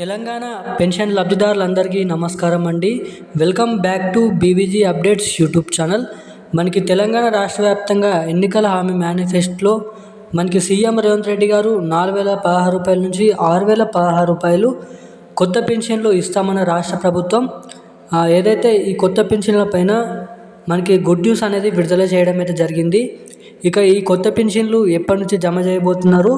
Telangana pension లబ్ధిదారులందరికీ నమస్కారం అండి. Welcome back to BVG updates YouTube channel. మనకి తెలంగాణ రాష్ట్ర వ్యాప్తంగా ఎన్నికల హామీ మేనిఫెస్టోలో మనకి సీఎం రేవంత్ రెడ్డి గారు నాలుగు వేల పదహారు రూపాయల నుంచి ఆరు వేల పదహారు రూపాయలు కొత్త పెన్షన్లు ఇస్తామన్న రాష్ట్ర ప్రభుత్వం ఏదైతే ఈ కొత్త పెన్షన్ల పైన మనకి గుడ్ న్యూస్ అనేది విడుదల చేయడం అయితే జరిగింది. ఇక ఈ కొత్త పెన్షన్లు ఎప్పటి నుంచి జమ చేయబోతున్నారు?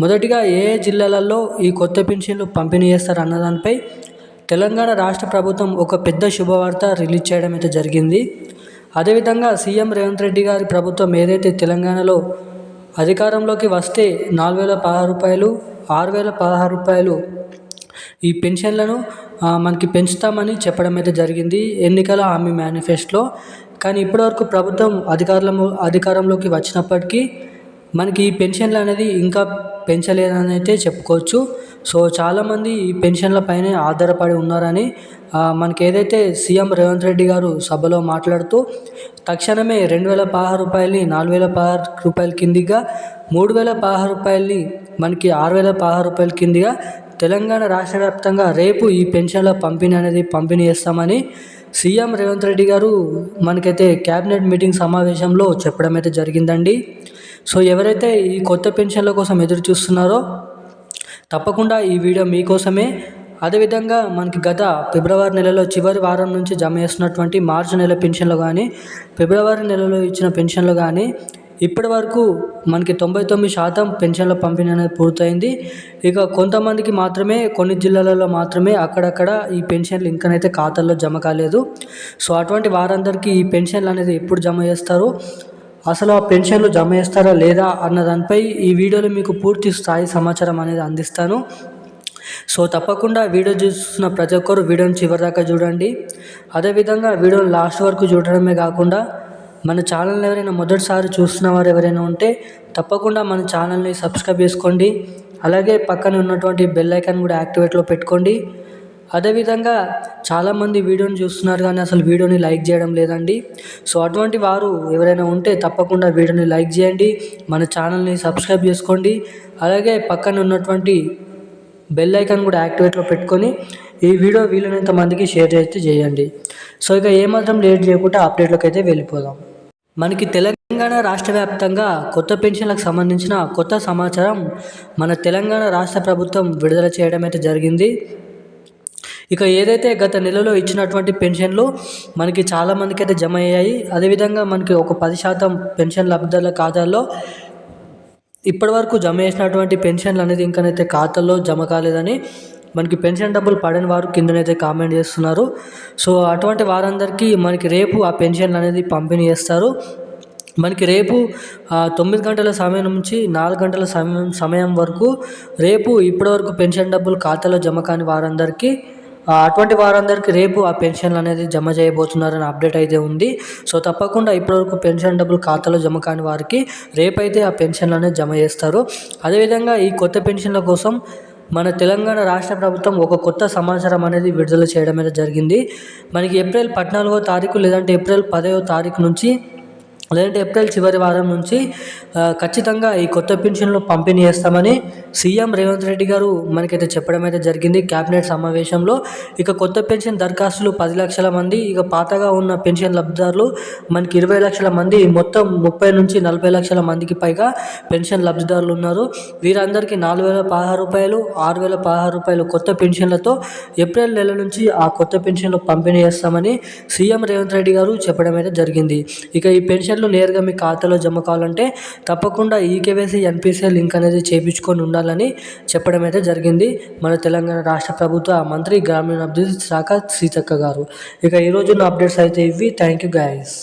మొదటిగా ఏ జిల్లాలలో ఈ కొత్త పెన్షన్లు పంపిణీ చేస్తారు అన్న దానిపై తెలంగాణ రాష్ట్ర ప్రభుత్వం ఒక పెద్ద శుభవార్త రిలీజ్ చేయడం అయితే జరిగింది. అదేవిధంగా సీఎం రేవంత్ రెడ్డి గారి ప్రభుత్వం ఏదైతే తెలంగాణలో అధికారంలోకి వస్తే నాలుగు వేల పదహారు రూపాయలు ఆరు వేల పదహారు రూపాయలు ఈ పెన్షన్లను మనకి పెంచుతామని చెప్పడం అయితే జరిగింది. ఎన్నికల హామీ మేనిఫెస్టోలో. కానీ ఇప్పటివరకు ప్రభుత్వం అధికారంలో అధికారంలోకి వచ్చినప్పటికీ మనకి ఈ పెన్షన్లు అనేది ఇంకా పెంచలేదని అయితే చెప్పుకోవచ్చు. సో చాలామంది ఈ పెన్షన్ల పైనే ఆధారపడి ఉన్నారని మనకి ఏదైతే సీఎం రేవంత్ రెడ్డి గారు సభలో మాట్లాడుతూ తక్షణమే రెండు వేల పదహారు రూపాయలని నాలుగు వేల పదహారు రూపాయల కిందిగా మూడు వేల పదహారు రూపాయలని మనకి ఆరు వేల పదహారు రూపాయల కిందిగా తెలంగాణ రాష్ట్ర వ్యాప్తంగా రేపు ఈ పెన్షన్ల పంపిణీ అనేది పంపిణీ చేస్తామని సీఎం రేవంత్ రెడ్డి గారు మనకైతే క్యాబినెట్ మీటింగ్ సమావేశంలో చెప్పడం అయితే జరిగిందండి. సో ఎవరైతే ఈ కొత్త పెన్షన్ల కోసం ఎదురు చూస్తున్నారో తప్పకుండా ఈ వీడియో మీకోసమే. అదేవిధంగా మనకి గత ఫిబ్రవరి నెలలో చివరి వారం నుంచి జమ చేస్తున్నటువంటి మార్చి నెల పెన్షన్లు కానీ ఫిబ్రవరి నెలలో ఇచ్చిన పెన్షన్లు కానీ ఇప్పటి వరకు మనకి తొంభై తొమ్మిది శాతం పెన్షన్ల పంపిణీ అనేది పూర్తయింది. ఇక కొంతమందికి మాత్రమే కొన్ని జిల్లాలలో మాత్రమే అక్కడక్కడ ఈ పెన్షన్లు ఇంకనైతే ఖాతాల్లో జమ కాలేదు. సో అటువంటి వారందరికీ ఈ పెన్షన్లు అనేది ఎప్పుడు జమ చేస్తారు? అసలు ఆ పెన్షన్లు జమ చేస్తారా లేదా అన్న దానిపై ఈ వీడియోలో మీకు పూర్తి స్థాయి సమాచారం అనేది అందిస్తాను. సో తప్పకుండా వీడియో చూస్తున్న ప్రతి ఒక్కరు వీడియోని చివరిదాకా చూడండి. అదేవిధంగా వీడియోని లాస్ట్ వరకు చూడడమే కాకుండా మన ఛానల్ ఎవరైనా మొదటిసారి చూస్తున్న వారు ఎవరైనా ఉంటే తప్పకుండా మన ఛానల్ని సబ్స్క్రైబ్ చేసుకోండి. అలాగే పక్కన ఉన్నటువంటి బెల్ ఐకాన్ కూడా యాక్టివేట్లో పెట్టుకోండి. అదేవిధంగా చాలామంది వీడియోని చూస్తున్నారు కానీ అసలు వీడియోని లైక్ చేయడం లేదండి. సో అటువంటి వారు ఎవరైనా ఉంటే తప్పకుండా వీడియోని లైక్ చేయండి. మన ఛానల్ని సబ్స్క్రైబ్ చేసుకోండి. అలాగే పక్కన ఉన్నటువంటి బెల్ ఐకాన్ కూడా యాక్టివేట్లో పెట్టుకొని ఈ వీడియో వీలైనంత మందికి షేర్ అయితే చేయండి. సో ఇక ఏమాత్రం లేట్ చేయకుండా అప్డేట్లోకి అయితే వెళ్ళిపోదాం. మనకి తెలంగాణ రాష్ట్ర వ్యాప్తంగా కొత్త పెన్షన్లకు సంబంధించిన కొత్త సమాచారం మన తెలంగాణ రాష్ట్ర ప్రభుత్వం విడుదల చేయడం అయితే జరిగింది. ఇక ఏదైతే గత నెలలో ఇచ్చినటువంటి పెన్షన్లు మనకి చాలా మందికి అయితే జమ అయ్యాయి. అదేవిధంగా మనకి ఒక పది శాతం పెన్షన్ లబ్ధిదారుల ఖాతాల్లో ఇప్పటివరకు జమ చేసినటువంటి పెన్షన్లు అనేది ఇంకనైతే ఖాతాల్లో జమ కాలేదని మనకి పెన్షన్ డబ్బులు పడని వారు కిందనైతే కామెంట్ చేస్తున్నారు. సో అటువంటి వారందరికీ మనకి రేపు ఆ పెన్షన్లు అనేది పంపిణీ చేస్తారు. మనకి రేపు తొమ్మిది గంటల సమయం నుంచి నాలుగు గంటల సమయం సమయం వరకు రేపు ఇప్పటివరకు పెన్షన్ డబ్బులు ఖాతాలో జమ కాని వారందరికీ అటువంటి వారందరికీ రేపు ఆ పెన్షన్లు అనేది జమ చేయబోతున్నారని అప్డేట్ అయితే ఉంది. సో తప్పకుండా ఇప్పటివరకు పెన్షన్ డబ్బులు ఖాతాలో జమ కాని వారికి రేపైతే ఆ పెన్షన్లు అనేది జమ చేస్తారు. అదేవిధంగా ఈ కొత్త పెన్షన్ల కోసం మన తెలంగాణ రాష్ట్ర ప్రభుత్వం ఒక కొత్త సమాచారం అనేది విడుదల చేయడం అయితే జరిగింది. మనకి ఏప్రిల్ పద్నాలుగో తారీఖు లేదంటే ఏప్రిల్ పదవ తారీఖు నుంచి లేదంటే ఏప్రిల్ చివరి వారం నుంచి ఖచ్చితంగా ఈ కొత్త పెన్షన్లు పంపిణీ చేస్తామని సీఎం రేవంత్ రెడ్డి గారు మనకైతే చెప్పడం అయితే జరిగింది. క్యాబినెట్ సమావేశంలో ఇక కొత్త పెన్షన్ దరఖాస్తులు పది లక్షల మంది ఇక పాతగా ఉన్న పెన్షన్ లబ్ధిదారులు మనకి ఇరవై లక్షల మంది మొత్తం ముప్పై నుంచి నలభై లక్షల మందికి పైగా పెన్షన్ లబ్ధిదారులు ఉన్నారు. వీరందరికీ నాలుగు వేల పదహారు రూపాయలు ఆరు వేల పదహారు రూపాయలు కొత్త పెన్షన్లతో ఏప్రిల్ నెల నుంచి ఆ కొత్త పెన్షన్లు పంపిణీ చేస్తామని సీఎం రేవంత్ రెడ్డి గారు చెప్పడం అయితే జరిగింది. ఇక ఈ పెన్షన్లు నేరుగా మీ ఖాతాలో జమ కావాలంటే తప్పకుండా ఈకేవైసీ ఎన్పిసిఐ లింక్ అనేది చేయించుకొని ఉండాలని చెప్పడం అయితే జరిగింది. మన తెలంగాణ రాష్ట్ర ప్రభుత్వ మంత్రి గ్రామీణాభివృద్ధి శాఖ సీతక్క గారు. ఇక ఈరోజు నా అప్డేట్స్ అయితే ఇవి. Thank you guys